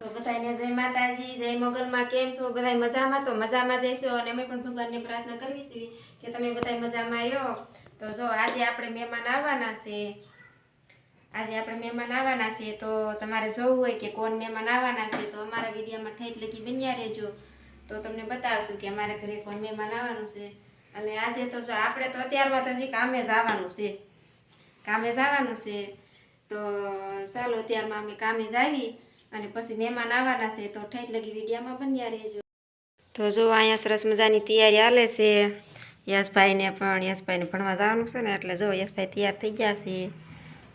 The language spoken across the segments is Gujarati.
તો બધાને જય માતાજી, જય મોગલમાં કેમ છો? બધા મજામાં? તો મજામાં જઈશું અને અમે પણ ભગવાનને પ્રાર્થના કરવી છે કે તમે બધા મજામાં રહ્યો. તો જો આજે આપણે મહેમાન આવવાના છે. આજે આપણે મહેમાન આવવાના છે. તો તમારે જોવું હોય કે કોણ મહેમાન આવવાના છે, તો અમારા વિડીયોમાં ઠેઠ લખી બન્યા રહેજો. તો તમને બતાવશું કે અમારા ઘરે કોણ મહેમાન આવવાનું છે. અને આજે તો જો આપણે તો અત્યારમાં તો હજી કામે જ આવવાનું છે. કામે જ આવવાનું છે. તો ચાલો, અત્યારમાં અમે કામે જ આવી અને પછી મહેમાન આવવાના છે તો ઠેઠ લગી વિડીયામાં બન્યા રહેજો. તો જો અહીંયા સરસ મજાની તૈયારી હાલે છે. યશભાઈને પણ યશભાઈને ભણવા જવાનું છે ને એટલે જો યશભાઈ તૈયાર થઈ ગયા છે.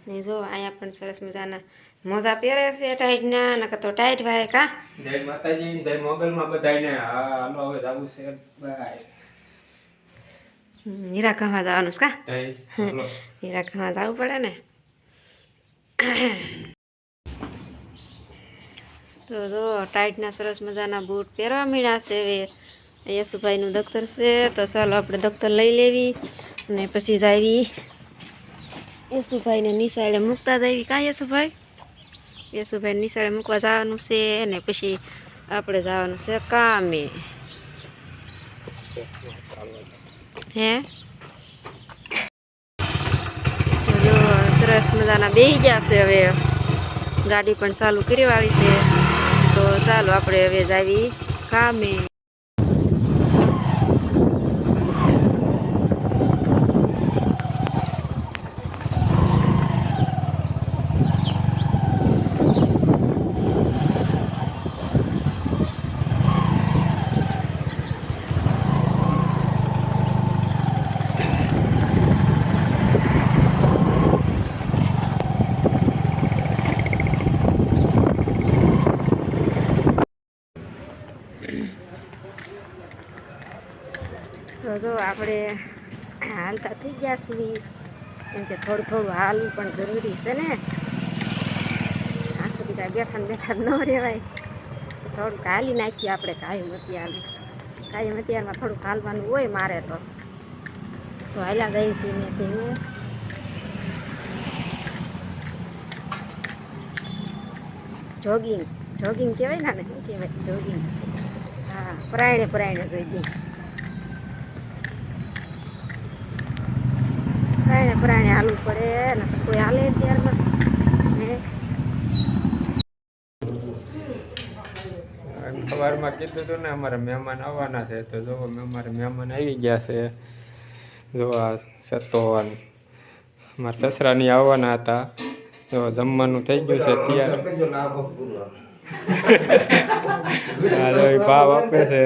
ને જો અહીંયા પણ સરસ મજાના મોજા પહેરે છે ટાઈટના નકર તો ટાઈટ ભાઈ કા? જય માતાજી જય મોગલમાં બધાને હા હાલો હવે જાવું છે. બાય. હમ, હીરા કહવા જવાનું છે કા? હીરા કહવા જવું પડે ને? તો જો, ટાઈટના સરસ મજાના બૂટ પહેરવા મળ્યા છે હવે. યશુભાઈનું દખ્તર છે, તો ચાલો આપણે દખ્તર લઈ લેવી અને પછી જાવી યશુભાઈને નિશાળે મૂકતા જાવી કાં યશુભાઈ યશુભાઈ નિશાળે મૂકવા જવાનું છે અને પછી આપણે જવાનું છે કામે. હે? સરસ મજાના બેહી ગયા છે હવે. ગાડી પણ ચાલુ કરી વાળી છે. ચાલો આપણે હવે જાવી કામે તો જો આપણે હાલતા થઈ ગયા છીએ. કેમ કે થોડું થોડું હાલવું પણ જરૂરી છે ને. આખો કાંઈ બેઠા બેઠા ન રહેવાય. થોડુંક હાલી નાખીએ આપણે કાયમ અત્યારે. કાયમ અત્યારમાં થોડુંક હાલવાનું હોય મારે તો. તો હાલ્યા ગઈ ધીમે ધીમે જોગિંગ. જોગિંગ કહેવાય ને શું કહેવાય? જોગિંગ. હા પરાયણે પરાયણે જોગિંગ પરાયણે પરાયણે હાલવું પડે ને કોઈ હાલે ત્યારમાં સવારમાં કીધું હતું ને અમારે મહેમાન આવવાના છે તો જો અમારે મહેમાન આવી ગયા છે. જો આ સતોન મારા સસરાની આવવાના હતા. જો જમવાનું થઈ ગયું છે તૈયાર હા એ ભાવ આપે છે.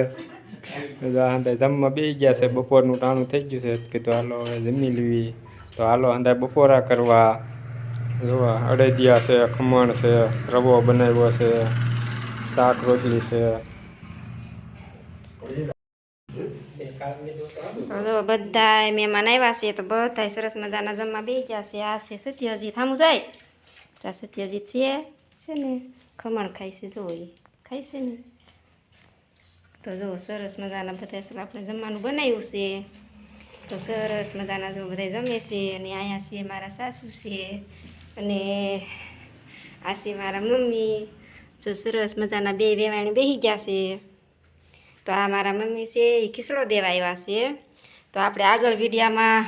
જમવા બેસી ગયા છે બપોરનું ટાણું થઈ ગયું છે. કીધું હાલો હવે જમી લેવી તો હાલો અંદર બપોરા કરવા. જોવા, અડદિયા છે, ખમણ છે, રવો બનાવ્યો છે, શાક રોટલી છે. જો બધા મહેમાન આવ્યા છે તો બધા સરસ મજાના જમવા બે ગયા છે. આ છે સત્યજીત. હામું જાય? આ સત્યજીત છે છે ને? ખમણ ખાય છે, જો એ ખાય છે ને? તો જો સરસ મજાના બધા આપણે જમવાનું બનાવ્યું છે. તો સરસ મજાના જો બધા જમે છે અને અહીંયા છે મારા સાસુ છે અને આ છે મારા મમ્મી. જો સરસ મજાના બે વેવાણી બેસી ગયા છે. તો આ મારા મમ્મી છે, એ ખીસડો દેવા આવ્યા છે. તો આપણે આગળ વિડીયામાં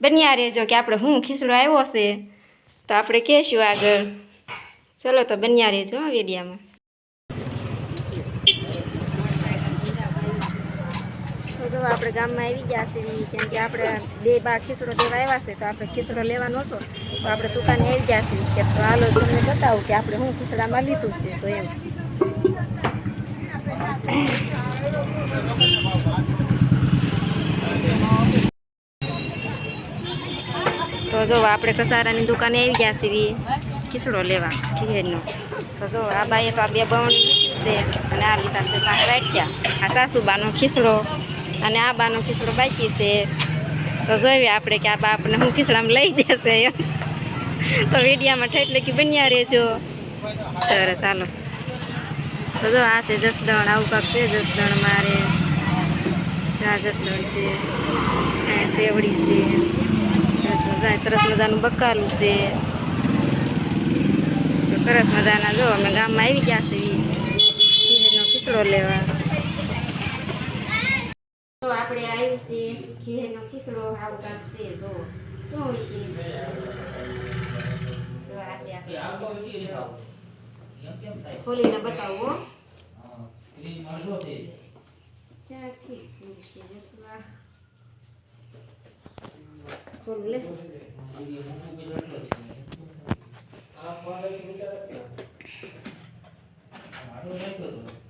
બન્યા રહેજો કે આપણે હું ખીસડો આવ્યો છે. તો આપણે કહેશું આગળ. ચલો તો બન્યા રહેજો વિડીયામાં. જો આપણે ગામમાં આવી ગયા છે કેમ કે આપણે બે બાર ખીસડો લેવા આવ્યા છે, તો આપણે ખીસડો લેવાનો હતો, તો આપણે દુકાને આવી ગયા છીએ કે તો હાલો તમને બતાવું કે આપણે હું ખીસડામાં લીધું છે, તો એમ. તો જો આપણે કસારાની દુકાને આવી ગયા છીએ ખીસડો લેવા ખીરેનો તો જો આ બાઈએ તો આ બે બવણ છે, અને આ લીધા છે વાટક્યા આ સાસુબાનો ખીસડો અને આ બાનો ખીસડો બાકી છે. તો જોઈએ આપણે કે આ બા આપણને હું ખીસડામાં લઈ દેશે એમ. તો વિડીયામાં ઠેઠ લખી બન્યા રહેજો. સરસ ચાલો તો જો આ છે જસદણ આવું પાક છે જસદણ મારે. આ જસદણ છે સેવડી છે. સરસ મજા, સરસ મજાનું બકાલું છે. સરસ મજાના જો અમે ગામમાં આવી ગયા છીએ. એનો ખીચડો લેવા. છે ખીરનો ખીચડો આવું કાંક છે જો શું છે જો આ છે આપણે. ખોલીને બતાવો. ક્યાંથી ખોલશે જસવા ખોલ લે ટાણ ટાણ.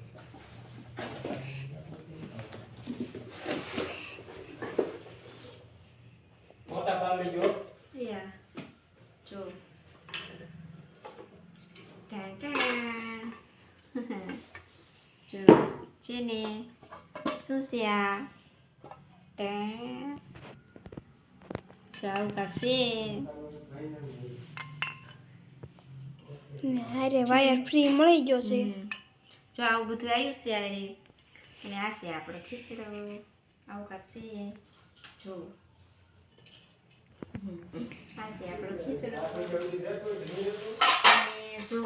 જો છે ને શું છે આ ટાણ. જો આવું કાંક છે હારે વાયર ફ્રી મળી ગયો છે હમ. જો આવું બધું આવ્યું છે આ રે. અને આ છે આપણો ખીસરો આવું કાંક છે જો હમ. આ છે આપણો ખીસરો અને જો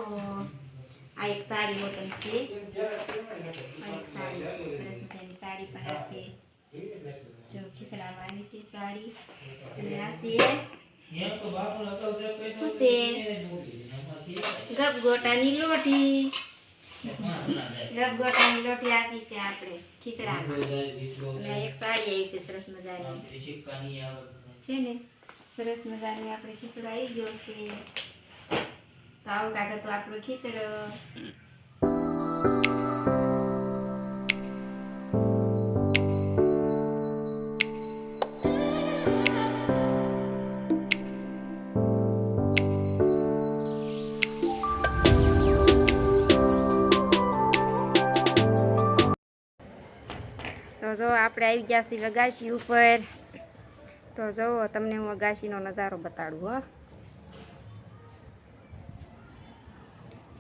આ એક સાડી બોટલ છે આ એક સાડી છે સરસ મજાની સાડી પણ આપી જો ખીસડામાં આવી છે સાડી અને આ છે શું છે ગપગોટાની લોટી ગપગોટાની લોટી આપી છે આપણે ખીસડામાં અને એક સાડી આવી છે સરસ મજાની છે ને સરસ મજાની આપણે ખીચડો આવી ગયો છે તો આવું કાગળ તો આપણો ખીચડો તો જો આપણે આવી ગયા છીએ અગાશી ઉપર. તો જુઓ તમને હું અગાશીનો નજારો બતાડું, હો.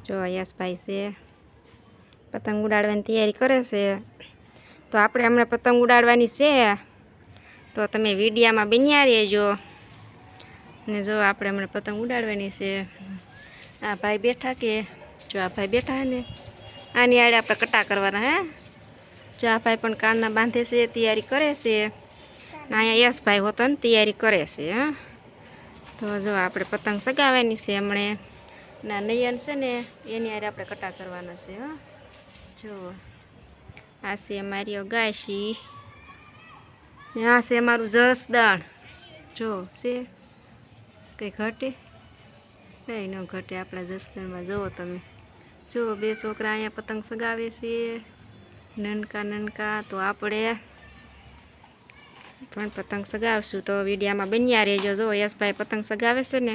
જો, યશભાઈ છે. પતંગ ઉડાડવાની તૈયારી કરે છે. તો આપણે હમણાં પતંગ ઉડાડવાની છે. તો તમે વિડીયામાં બન્યા રહેજો. ને જો, આપણે હમણાં પતંગ ઉડાડવાની છે. આ ભાઈ બેઠા કે? જો, આ ભાઈ બેઠા ને. આની આડે આપણે કટા કરવાના, હે? જો, આ ભાઈ પણ કાનના બાંધે છે, તૈયારી કરે છે. અહીંયા યશભાઈ હોતો ને તૈયારી કરે છે, હા? તો જો આપણે પતંગ સગાવવાની છે હમણે. ના, નયન છે ને, એની હારે આપણે કટા કરવાના છે, હા. જો, આ છે અમારી ગાયશી. આ છે અમારું જસદાણ જો, છે? કંઈ ઘટે? કંઈ ન ઘટે આપણા જસદાણમાં જુઓ તમે. જો, બે છોકરા અહીંયા પતંગ સગાવે છે. નનકા નનકા, તો આપણે પણ પતંગ સગાવશું તો વિડીયામાં બન્યા રહેજો. જો યશભાઈ પતંગ સગાવે છે ને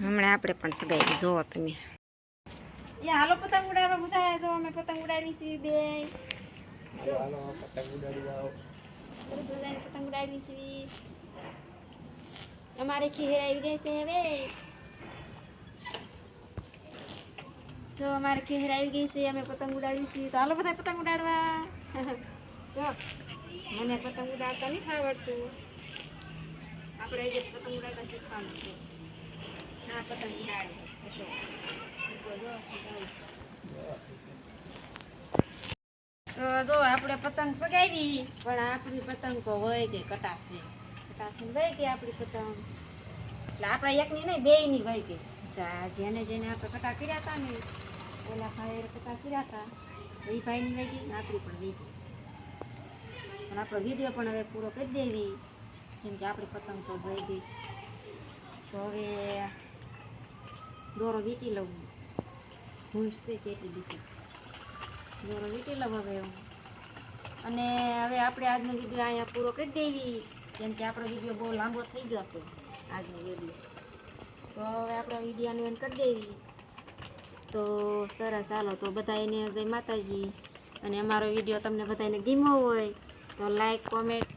હમણાં આપણે પણ સગાવી જુઓ તમે. એ હાલો પતંગ ઉડાડવા બધા જો અમે પતંગ ઉડાડવી છીએ બે. હાલો પતંગ ઉડાડી છીએ અમારે ખીર આવી ગઈ છે હવે. જો અમારે ખીર આવી ગઈ છે અમે પતંગ ઉડાડવી છીએ તો હાલો બધા પતંગ ઉડાડવા. જો. મને પતંગ ઉડાડતા નથી આવડતું. આપણે જે પતંગ ઉડાડતા શીખવાનું છે. ના પતંગ ઉડાડે. તો જો, આપણે પતંગ સગાવી પણ આપણી પતંગ તો હોય કે કટાક્ષે કટાક વહી ગઈ આપણી પતંગ. એટલે આપણે એકની નહીં, બેયની વહી ગઈ. જેને જેને આપણે કટા કર્યા હતા ને, ઓલા ભાઈ કટા કર્યા હતા એ ભાઈની વહી ગઈ આપણી પણ વહી ગઈ. પણ આપણો વીડિયો પણ હવે પૂરો કરી દેવી. કેમ કે આપણી પતંગ તો ભાઈ ગઈ. તો હવે દોરો વીટી લઉં. છે કેટલી બીજી દોરો વીટી લઉં હવે હું. અને હવે આપણે આજનો વીડિયો અહીંયા પૂરો કરી દેવી. કેમ કે આપણો વીડિયો બહુ લાંબો થઈ ગયો છે આજનો વીડિયો. તો હવે આપણે વિડીયાનું એન્ડ કરી દેવી. તો સરસ. હાલો, તો બધા એને જય માતાજી. અને અમારો વીડિયો તમને બધાને ગમ્યો હોય તો લાઈક કોમેન્ટ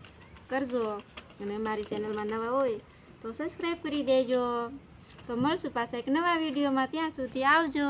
કરજો. અને અમારી ચેનલમાં નવા હોય તો સબસ્ક્રાઈબ કરી દેજો. તો મળશું પાછા એક નવા વિડીયોમાં ત્યાં સુધી આવજો.